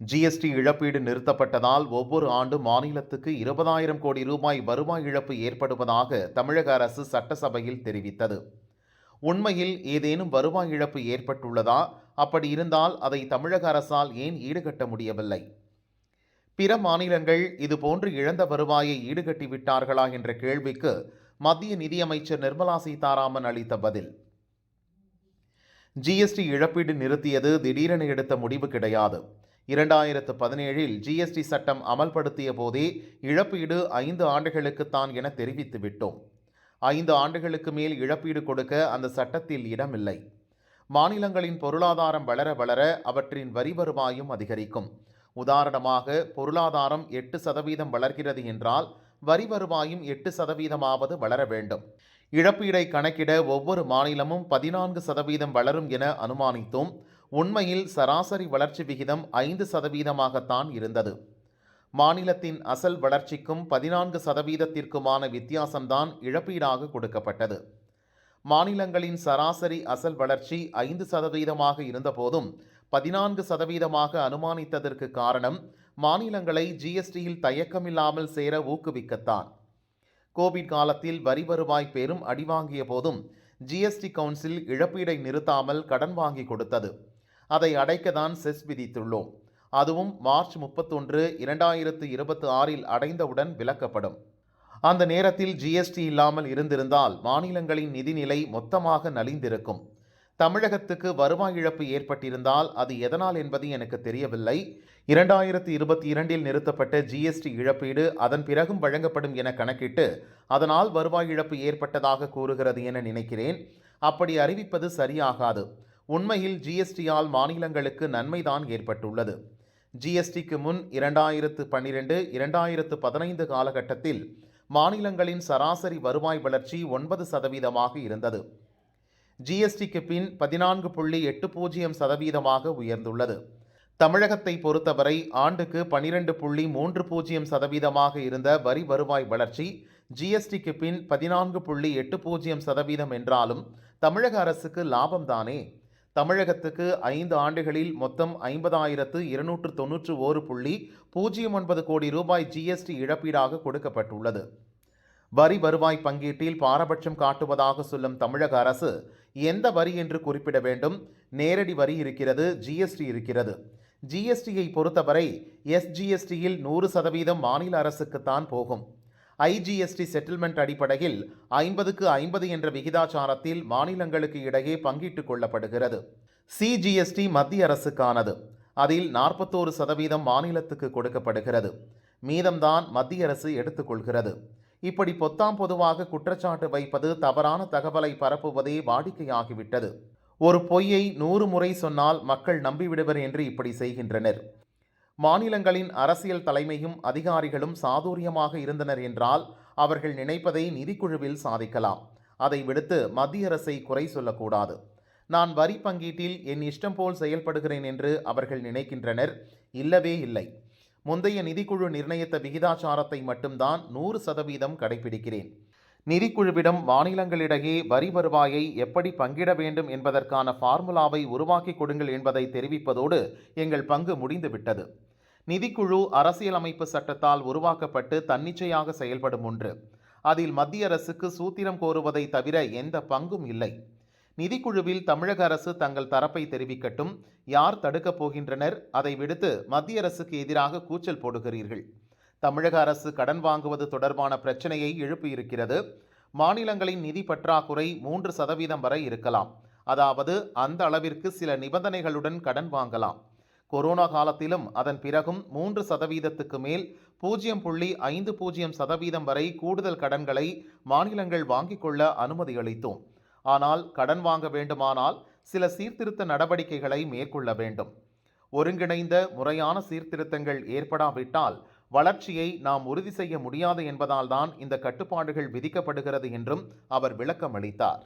GST இழப்பீடு நிறுத்தப்பட்டதால் ஒவ்வொரு ஆண்டும் மாநிலத்துக்கு இருபதாயிரம் கோடி ரூபாய் வருவாய் இழப்பு ஏற்படுவதாக தமிழக அரசு சட்டசபையில் தெரிவித்தது. உண்மையில் ஏதேனும் வருவாய் இழப்பு ஏற்பட்டுள்ளதா? அப்படி இருந்தால் அதை தமிழக அரசால் ஏன் ஈடுகட்ட முடியவில்லை? பிற மாநிலங்கள் இதுபோன்று இழந்த வருவாயை ஈடுகட்டி விட்டார்களா என்ற கேள்விக்கு மத்திய நிதியமைச்சர் நிர்மலா சீதாராமன் அளித்த பதில். ஜிஎஸ்டி இழப்பீடு நிறுத்தியது திடீரென எடுத்த முடிவு கிடையாது. இரண்டாயிரத்து பதினேழில் ஜிஎஸ்டி சட்டம் அமல்படுத்திய போதே இழப்பீடு ஐந்து ஆண்டுகளுக்குத்தான் என தெரிவித்து விட்டோம். ஐந்து ஆண்டுகளுக்கு மேல் இழப்பீடு கொடுக்க அந்த சட்டத்தில் இடமில்லை. மாநிலங்களின் பொருளாதாரம் வளர வளர அவற்றின் வரி வருவாயும் அதிகரிக்கும். உதாரணமாக பொருளாதாரம் எட்டு சதவீதம் வளர்கிறது என்றால் வரி வருவாயும் எட்டு சதவீதமாவது வளர வேண்டும். இழப்பீடை கணக்கிட ஒவ்வொரு மாநிலமும் பதினான்கு சதவீதம் வளரும் என அனுமானித்தோம். உண்மையில் சராசரி வளர்ச்சி விகிதம் ஐந்து சதவீதமாகத்தான் இருந்தது. மாநிலத்தின் அசல் வளர்ச்சிக்கும் பதினான்கு சதவீதத்திற்குமான வித்தியாசம்தான் இழப்பீடாக கொடுக்கப்பட்டது. மாநிலங்களின் சராசரி அசல் வளர்ச்சி ஐந்து சதவீதமாக இருந்தபோதும் பதினான்கு சதவீதமாக அனுமானித்ததற்கு காரணம் மாநிலங்களை ஜிஎஸ்டியில் தயக்கமில்லாமல் சேர ஊக்குவிக்கத்தான். கோவிட் காலத்தில் வரி வருவாய் பெரும் அடிவாங்கிய போதும் ஜிஎஸ்டி கவுன்சில் இழப்பீடை நிறுத்தாமல் கடன் வாங்கி கொடுத்தது. அதை அடைக்கத்தான் செஸ் விதித்துள்ளோம். அதுவும் மார்ச் முப்பத்தொன்று இரண்டாயிரத்து இருபத்தி ஆறில் அடைந்தவுடன் விலக்கப்படும். அந்த நேரத்தில் ஜிஎஸ்டி இல்லாமல் இருந்திருந்தால் மாநிலங்களின் நிதிநிலை மொத்தமாக நலிந்திருக்கும். தமிழகத்துக்கு வருவாய் இழப்பு ஏற்பட்டிருந்தால் அது எதனால் என்பது எனக்கு தெரியவில்லை. இரண்டாயிரத்து இருபத்தி இரண்டில் நிறுத்தப்பட்ட ஜிஎஸ்டி இழப்பீடு அதன் பிறகும் வழங்கப்படும் என கணக்கிட்டு அதனால் வருவாய் இழப்பு ஏற்பட்டதாக கூறுகிறது என நினைக்கிறேன். அப்படி அறிவிப்பது சரியாகாது. உண்மையில் ஜிஎஸ்டியால் மாநிலங்களுக்கு நன்மைதான் ஏற்பட்டுள்ளது. ஜிஎஸ்டிக்கு முன் இரண்டாயிரத்து பன்னிரெண்டு இரண்டாயிரத்து பதினைந்து காலகட்டத்தில் மாநிலங்களின் சராசரி வருவாய் வளர்ச்சி ஒன்பது சதவீதமாக இருந்தது. ஜிஎஸ்டிக்கு பின் பதினான்கு புள்ளி எட்டு பூஜ்ஜியம் சதவீதமாக உயர்ந்துள்ளது. தமிழகத்தை பொறுத்தவரை ஆண்டுக்கு பனிரெண்டு புள்ளி மூன்று பூஜ்ஜியம் சதவீதமாக இருந்த வரி வருவாய் வளர்ச்சி ஜிஎஸ்டிக்கு பின் பதினான்கு புள்ளி எட்டு பூஜ்ஜியம் சதவீதம் என்றாலும் தமிழக அரசுக்கு லாபம்தானே? தமிழகத்துக்கு ஐந்து ஆண்டுகளில் மொத்தம் ஐம்பதாயிரத்து இருநூற்று தொன்னூற்று ஓரு புள்ளி பூஜ்ஜியம் ஒன்பது கோடி ரூபாய் ஜிஎஸ்டி இழப்பீடாக கொடுக்கப்பட்டுள்ளது. வரி வருவாய் பங்கீட்டில் பாரபட்சம் காட்டுவதாக சொல்லும் தமிழக அரசு எந்த வரி என்று குறிப்பிட வேண்டும். நேரடி வரி இருக்கிறது ஜிஎஸ்டி இருக்கிறது. ஜிஎஸ்டியை பொறுத்தவரை எஸ்ஜிஎஸ்டியில் நூறு சதவீதம் மாநில அரசுக்குத்தான் போகும். ஐஜிஎஸ்டி செட்டில்மெண்ட் அடிப்படையில் ஐம்பதுக்கு ஐம்பது என்ற விகிதாச்சாரத்தில் மாநிலங்களுக்கு இடையே பங்கிட்டுக் கொள்ளப்படுகிறது. சிஜிஎஸ்டி மத்திய அரசுக்கானது. அதில் நாற்பத்தோரு சதவீதம் மாநிலத்துக்கு கொடுக்கப்படுகிறது. மீதம்தான் மத்திய அரசு எடுத்துக்கொள்கிறது இப்படி பொத்தாம் பொதுவாக குற்றச்சாட்டு வைப்பது தவறான தகவலை பரப்புவதே வாடிக்கையாகிவிட்டது. ஒரு பொய்யை நூறு முறை சொன்னால் மக்கள் நம்பிவிடுவர் என்று இப்படி செய்கின்றனர். மாநிலங்களின் அரசியல் தலைமையும் அதிகாரிகளும் சாதுரியமாக இருந்தனர் என்றால் அவர்கள் நினைப்பதை நிதிக்குழுவில் சாதிக்கலாம். அதை விடுத்து மத்திய அரசை குறை சொல்லக்கூடாது. நான் வரி பங்கீட்டில் என் இஷ்டம் போல் செயல்படுகிறேன் என்று அவர்கள் நினைக்கின்றனர். இல்லவே இல்லை. முந்தைய நிதிக்குழு நிர்ணயித்த விகிதாச்சாரத்தை மட்டும்தான் நூறு சதவீதம் கடைபிடிக்கிறேன் நிதிக்குழுவிடம் மாநிலங்களிடையே வரி வருவாயை எப்படி பங்கிட வேண்டும் என்பதற்கான ஃபார்முலாவை உருவாக்கி கொடுங்கள் என்பதை தெரிவிப்பதோடு எங்கள் பங்கு முடிந்துவிட்டது. நிதிக்குழு அரசியலமைப்பு சட்டத்தால் உருவாக்கப்பட்டு தன்னிச்சையாக செயல்படும் ஒன்று. அதில் மத்திய அரசுக்கு சூத்திரம் கோருவதை தவிர எந்த பங்கும் இல்லை. நிதிக்குழுவில் தமிழக அரசு தங்கள் தரப்பை தெரிவிக்கட்டும். யார் தடுக்கப் போகின்றனர்? அதை விடுத்து மத்திய அரசுக்கு எதிராக கூச்சல் போடுகிறீர்கள். தமிழக அரசு கடன் வாங்குவது தொடர்பான பிரச்சனையை எழுப்பியிருக்கிறது மாநிலங்களின் நிதி பற்றாக்குறை மூன்று சதவீதம் வரை இருக்கலாம். அதாவது அந்த அளவிற்கு சில நிபந்தனைகளுடன் கடன் வாங்கலாம். கொரோனா காலத்திலும் அதன் பிறகும் மூன்று சதவீதத்துக்கு மேல் பூஜ்ஜியம் புள்ளி ஐந்து பூஜ்ஜியம் சதவீதம் வரை கூடுதல் கடன்களை மாநிலங்கள் வாங்கிக் கொள்ள அனுமதி அளித்தோம். ஆனால் கடன் வாங்க வேண்டுமானால் சில சீர்திருத்த நடவடிக்கைகளை மேற்கொள்ள வேண்டும். ஒருங்கிணைந்த முறையான சீர்திருத்தங்கள் ஏற்படாவிட்டால் வளர்ச்சியை நாம் உறுதி செய்ய முடியாது என்பதால்தான் இந்த கட்டுப்பாடுகள் விதிக்கப்படுகிறது என்றும் அவர் விளக்கம் அளித்தார்